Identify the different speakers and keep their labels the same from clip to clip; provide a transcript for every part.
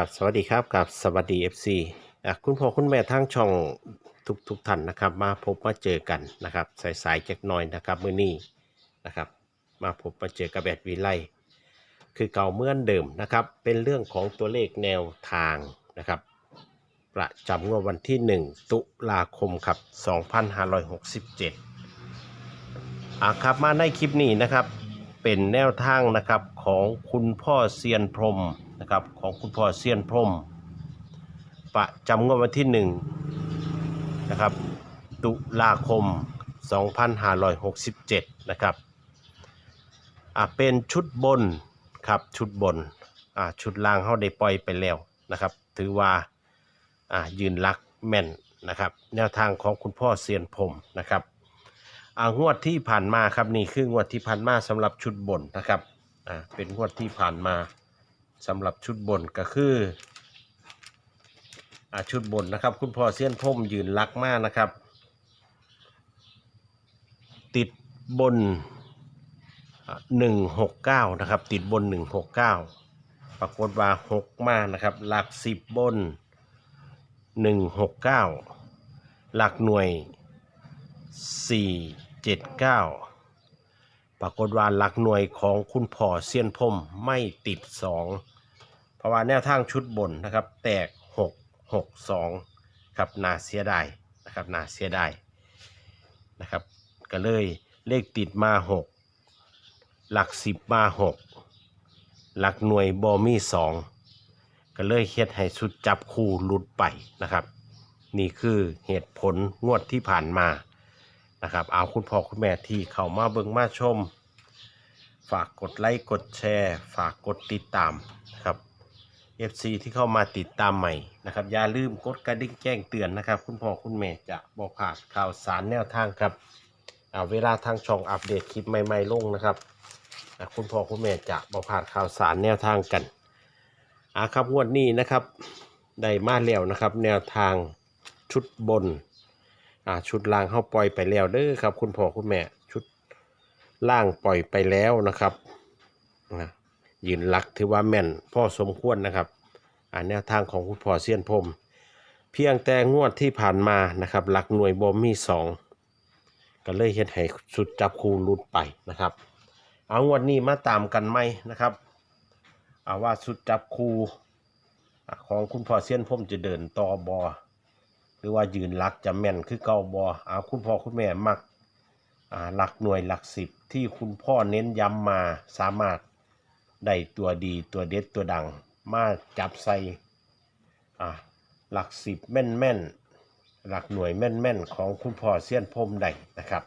Speaker 1: กับสวัสดีครับกับสวัสดี FC อะคุณพ่อคุณแม่ทั้งช่องทุกทุกท่านนะครับ มาพบมาเจอกันนะครับสายสายจักหน่อยนะครับมื้อนี้นะครับ มาพบมาเจอกับแอดวีไลคือเก่าเมื่อนเดิมนะครับ เป็นเรื่องของตัวเลขแนวทางนะครับ ประจำงวดวันที่ 1 ตุลาคมครับ 2567อะครับมาในคลิปนี้นะครับ เป็นแนวทางนะครับของคุณพ่อเซียนพรม นะครับของคุณพ่อเซียนพรมประจำงวดวันที่หนึ่งนะครับตุลาคม 2567 นะครับอะเป็นชุดบนครับชุดบนอะชุดล่างเขาได้ปล่อยไปแล้วนะครับ ถือว่าอะยืนลักแม่นนะครับ แนวทางของคุณพ่อเซียนพรมนะครับอ่างวดที่ผ่านมาครับนี่คืองวดที่ผ่านมาสำหรับชุดบนนะครับอ่าเป็นงวดที่ผ่านมา สำหรับชุดบนก็คืออาชุดบนนะครับ คุณพ่อเสี้ยนพมยืนลักมากนะครับ ติดบนหนึ่งหกเก้านะครับ ติดบนหนึ่งหกเก้าปรากฏว่าหกมานะครับหลักสิบบนหนึ่งหกเก้าหลักหน่วยสี่เจ็ดเก้า ปรากฏว่าหลักหน่วยของคุณพ่อเซียนพมไม่ติดสองเพราะว่าแนวทางชุดบนนะครับ แตกหกหกสองครับนาเสียดายนะครับนาเสียดายนะครับ ก็เลยเลขติดมาหกหลักสิบมาหกหลักหน่วยบอมีสองก็เลยเฮ็ดให้สุดจับคู่หลุดไปนะครับ นี่คือเหตุผลงวดที่ผ่านมา นะครับเอาคุณพ่อคุณแม่ที่เข้ามาเบิ่งมาชม ฝากกดไลค์กดแชร์ ฝากกดติดตามครับ FC ที่เข้ามาติดตามใหม่นะครับอย่าลืมกดกระดิ่งแจ้งเตือนนะครับ คุณพ่อคุณแม่จะบอกผ่านข่าวสารแนวทางครับอ่าเวลาทางช่องอัปเดตคลิปใหม่ๆลงนะครับคุณพ่อคุณแม่จะบอกผ่านข่าวสารแนวทางกันอ่าครับงวดนี้นะครับได้มาแล้วนะครับ แนวทางชุดบน อ่าชุดล่างเข้าปล่อยไปแล้วเด้อครับ คุณพ่อคุณแม่ชุดล่างปล่อยไปแล้วนะครับนะยืนหลักถือว่าแม่นพ่อสมควรนะครับอ่าแนวทางของคุณพ่อเซียนพมเพียงแต่งวดที่ผ่านมานะครับหลักหน่วยบอมมีสองก็เลยเฮ็ดให้สุดจับคูหลุดไปนะครับ เอางวดนี้มาตามกันไหมนะครับเอาว่าสุดจับคู่ของคุณพ่อเซียนพมจะเดินต่อบอ รือว่ายืนหลักจะแม่นคือเก่าบออาคุณพ่อคุณแม่มักอ่าหลักหน่วยหลักสิบที่คุณพ่อเน้นย้ำมาสามารถได้ตัวดีตัวเด็ดตัวดัง มาจับใส่อ่าหลักสิบแม่นแม่นหลักหน่วยแม่นแม่นของคุณพ่อเสี้ยนพรมได้นะครับ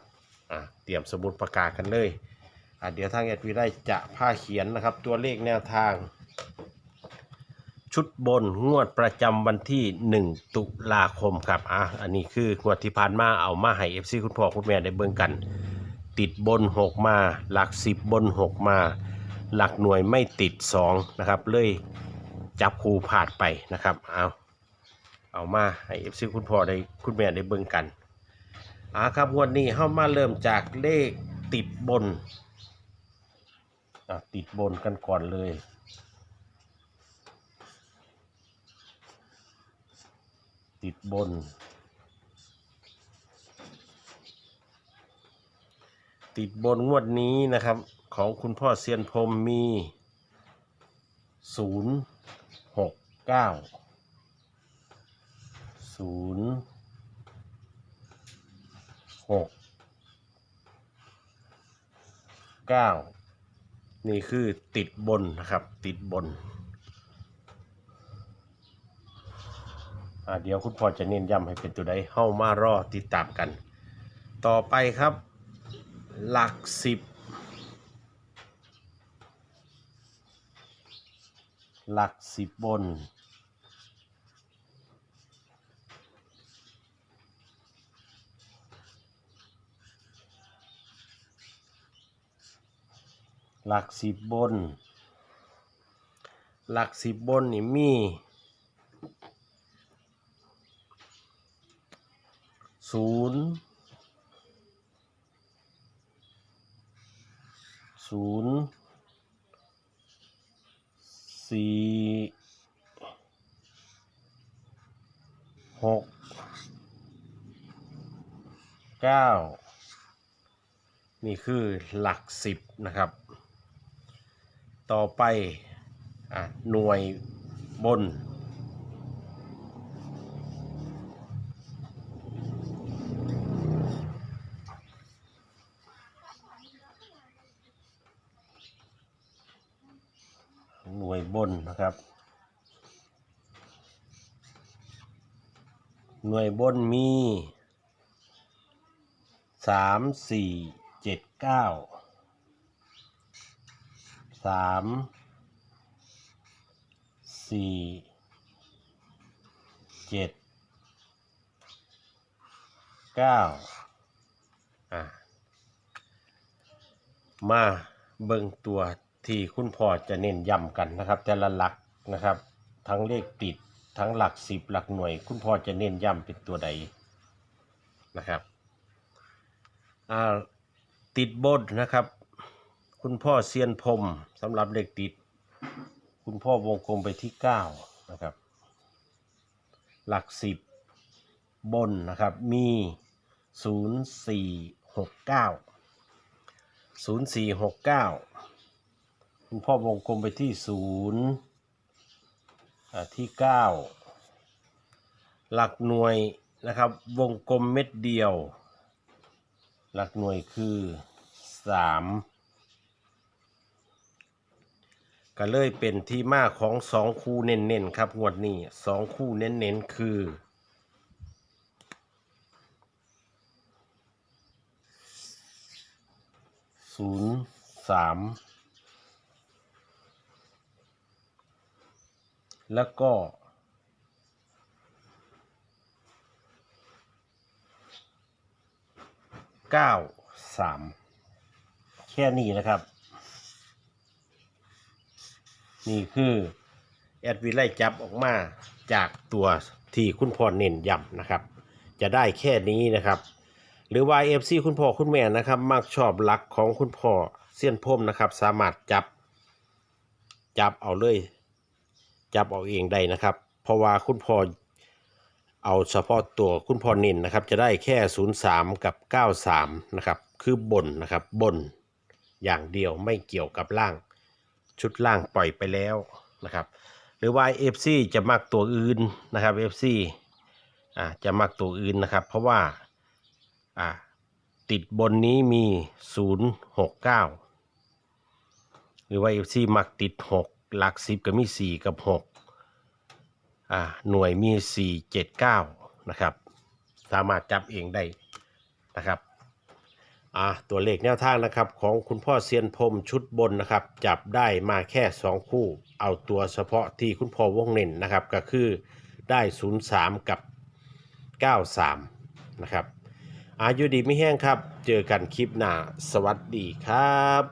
Speaker 1: อ่าเตรียมสมุดประกาศกันเลยอ่าเดี๋ยวทางแอดวีได้จะผ้าเขียนนะครับ ตัวเลขแนวทาง ชุดบนงวดประจำวันที่ 1 ตุลาคมครับอะอันนี้คืองวดที่ผ่านมาเอามาให้ FC คุณพ่อคุณแม่ได้เบิ่งกัน ติดบน 6 มา หลัก 10 บน 6 มา หลักหน่วยไม่ติด 2 นะครับ เลยจับคูผาดไปนะครับเอาเอามาให้ FC คุณพ่อได้คุณแม่ได้เบิ่งกันอ่าครับวดนี้เฮามาเริ่มจากเลขติดบนอะติดบนกันก่อนเลย ติดบน ติดบนงวดนี้นะครับ ของคุณพ่อเซียนพรมมีศูนย์หกเก้าศูนย์หกเก้านี่คือติดบนนะครับ ติดบน อ่า เดี๋ยวคุณพ่อจะเน้นย้ำให้เป็นตัวใดเข้ามารอติดตามกัน ต่อไปครับ หลักสิบหลักสิบบน หลักสิบบน หลักสิบบนนี่มี ศูนย์ศูนย์สี่หกเก้านี่คือหลักสิบนะครับ ต่อไปอะหน่วยบน ครับ หน่วยบนมีสามสี่เจ็ดเก้าสามสี่เจ็ดเก้าอะมาเบิ่งตัว ที่คุณพ่อจะเน้นย้ำกันนะครับ แต่ละหลักนะครับ ทั้งเลขติดทั้งหลักสิบหลักหน่วย คุณพ่อจะเน้นย้ำเป็นตัวใดนะครับติดบนนะครับ คุณพ่อเซียนพรมสำหรับเลขติด คุณพ่อวงกลมไปที่เก้านะครับ หลักสิบบนนะครับมีศูนย์สี่หกเก้าศูนย์สี่หกเก้า คุณพ่อวงกลมไปที่ศูนย์ที่เก้าหลักหน่วยนะครับวงกลมเม็ดเดียว หลักหน่วยคือสามก็เลยเป็นที่มาของสองคู่เน้นๆครับงวดนี้สองคู่เน้นๆคือศูนย์สาม แล้วก็ เก้าสามแค่นี้นะครับ นี่คือ แอดวิไลจับออกมาจากตัวที่คุณพ่อเน้นย้ำนะครับ จะได้แค่นี้นะครับ หรือว่าเอฟซีคุณพ่อคุณแม่นะครับ มักชอบลักของคุณพ่อเสี้ยนพรมนะครับ สามารถจับ จับเอาเลย จับเอาเองได้นะครับ เพราะว่าคุณพ่อเอาเฉพาะตัวคุณพ่อน้นนะครับ จะได้แค่ 03 กับ 93 นะครับ คือบนนะครับบนอย่างเดียวไม่เกี่ยวกับล่าง ชุดล่างปล่อยไปแล้วนะครับ หรือว่า FC จะมักตัวอื่นนะครับ FC อ่าจะมักตัวอื่นนะครับ เพราะว่าอ่าติดบนนี้มี 069 หรือว่า FC มักติด 6 หลัก10ก็มี 4 กับ6อ่าหน่วยมี 479 นะครับ สามารถจับเองได้นะครับอ่าตัวเลขแนวทางนะครับของคุณพ่อเซียนพรมชุดบนนะครับ จับได้มาแค่ 2 คู่ เอาตัวเฉพาะที่คุณพ่อวงเน้นนะครับ ก็คือได้ 03 กับ 93 นะครับอายุดีไม่แห้งครับ เจอกันคลิปหน้า สวัสดีครับ